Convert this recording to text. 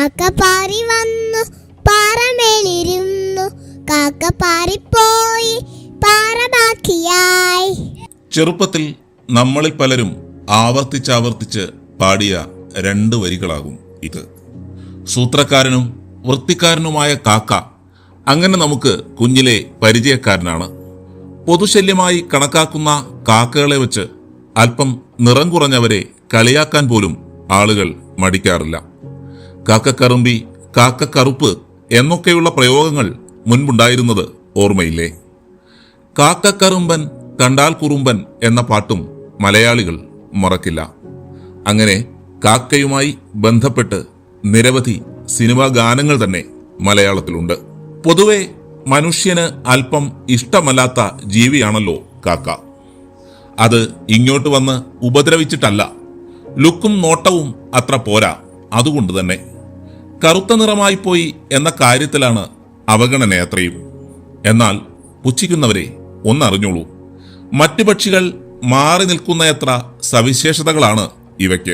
കാക്ക പാറി വന്നു പാറമേലിരുന്നു. കാക്ക പാറിപ്പോയി പാറ ബാക്കിയായി ചെറുപ്പത്തിൽ നമ്മളിൽ പലരും ആവർത്തിച്ചാവർത്തിച്ച് പാടിയ രണ്ട് വരികളാകും ഇത്. സൂത്രക്കാരനും വൃത്തിക്കാരനുമായ കാക്ക അങ്ങനെ നമുക്ക് കുഞ്ഞിലെ പരിചയക്കാരനാണ്. പൊതുശല്യമായി കണക്കാക്കുന്ന കാക്കകളെ വെച്ച് അല്പം നിറം കുറഞ്ഞവരെ കളിയാക്കാൻ പോലും ആളുകൾ മടിക്കാറില്ല. കാക്കക്കറുമ്പി കാക്കക്കറുപ്പ് എന്നൊക്കെയുള്ള പ്രയോഗങ്ങൾ മുൻപുണ്ടായിരുന്നത് ഓർമ്മയില്ലേ? കാക്കക്കറുമ്പൻ കണ്ടാൽ കുറുമ്പൻ എന്ന പാട്ടും മലയാളികൾ മറക്കില്ല. അങ്ങനെ കാക്കയുമായി ബന്ധപ്പെട്ട് നിരവധി സിനിമാ ഗാനങ്ങൾ തന്നെ മലയാളത്തിലുണ്ട്. പൊതുവെ മനുഷ്യന് അല്പം ഇഷ്ടമല്ലാത്ത ജീവിയാണല്ലോ കാക്ക. അത് ഇങ്ങോട്ട് വന്ന് ഉപദ്രവിച്ചിട്ടല്ല ലുക്കും നോട്ടവും അത്ര പോരാ അതുകൊണ്ട് തന്നെ. കറുത്ത നിറമായി പോയി എന്ന കാര്യത്തിലാണ് അവഗണന അത്രയും എന്നാൽ പുച്ഛിക്കുന്നവരെ ഒന്നറിഞ്ഞോളൂ. മറ്റു പക്ഷികൾ മാറി നിൽക്കുന്നയത്ര സവിശേഷതകളാണ് ഇവയ്ക്ക്.